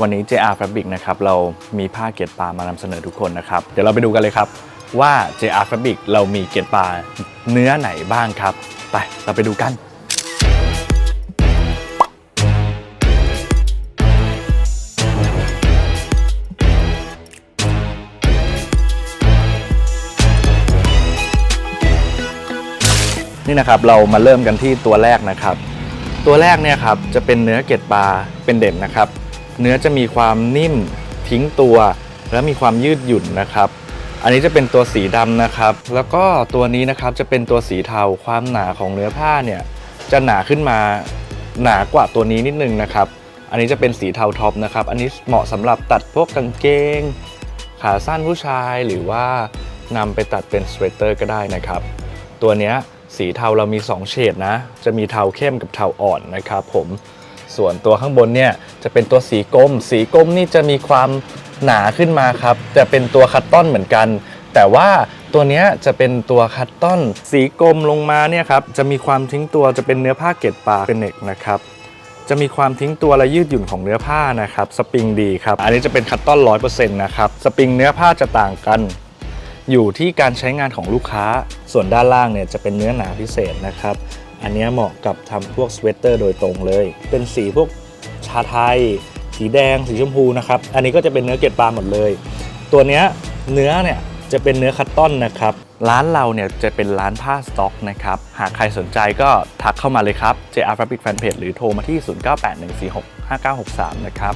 วันนี้ JR Fabric นะครับเรามีผ้าเกล็ดปลามานำเสนอทุกคนนะครับ เดี๋ยวเราไปดูกันเลยครับว่า JR Fabric เรามีเกล็ดปลาเนื้อไหนบ้างครับ ไปเราไปดูกัน นี่นะครับเรามาเริ่มกันที่ตัวแรกนะครับ ตัวแรกเนี่ยครับจะเป็นเนื้อเกล็ดปลาเป็นเด่นนะครับ เนื้อจะมีความนิ่มทิ้งตัว และมีความยืดหยุ่นนะครับ อันนี้จะเป็นตัวสีดำนะครับ แล้วก็ตัวนี้นะครับจะเป็นตัวสีเทาความหนาของเนื้อผ้าเนี่ยจะหนาขึ้นมาหนากว่าตัวนี้นิดนึงนะครับ อันนี้จะเป็นสีเทาท็อปนะครับ อันนี้เหมาะสำหรับตัดพวกกางเกง ขาสั้นผู้ชายหรือว่านำไปตัดเป็นสเวตเตอร์ก็ได้นะครับ ตัวนี้สีเทาเรามี 2 เฉดนะ จะมีเทาเข้มกับเทาอ่อนนะครับผม ส่วนตัวข้างบนเนี่ยจะเป็นตัวสีกรมสีกรมนี่จะมีความหนาขึ้นมาครับแต่เป็นตัวคัตตอนเหมือนกัน แต่ว่าตัวนี้จะเป็นตัวคัตตอน สีกรมลงมาเนี่ยครับจะมีความทิ้งตัวจะเป็นเนื้อผ้าเกล็ดปลาเป็นเอกนะครับจะมีความทิ้งตัวและยืดหยุ่นของเนื้อผ้านะครับสปริงดีครับอันนี้จะเป็นคัตตอนร้อยเปอร์เซ็นต์นะครับสปริงเนื้อผ้าจะต่างกัน อยู่ที่การใช้งานของลูกค้า ส่วนด้านล่างเนี่ยจะเป็นเนื้อหนาพิเศษนะครับ อันนี้เหมาะกับทำพวกสเวตเตอร์โดยตรงเลย เป็นสีพวกชาไทย สีแดง สีชมพูนะครับ อันนี้ก็จะเป็นเนื้อเกล็ดปลาหมดเลย ตัวเนี้ยเนื้อเนี่ยจะเป็นเนื้อคัตตอนนะครับ ร้านเราเนี่ยจะเป็นร้านผ้าสต็อกนะครับ หากใครสนใจก็ทักเข้ามาเลยครับ JR Fabric Fanpage หรือโทรมาที่ 0981465963 นะครับ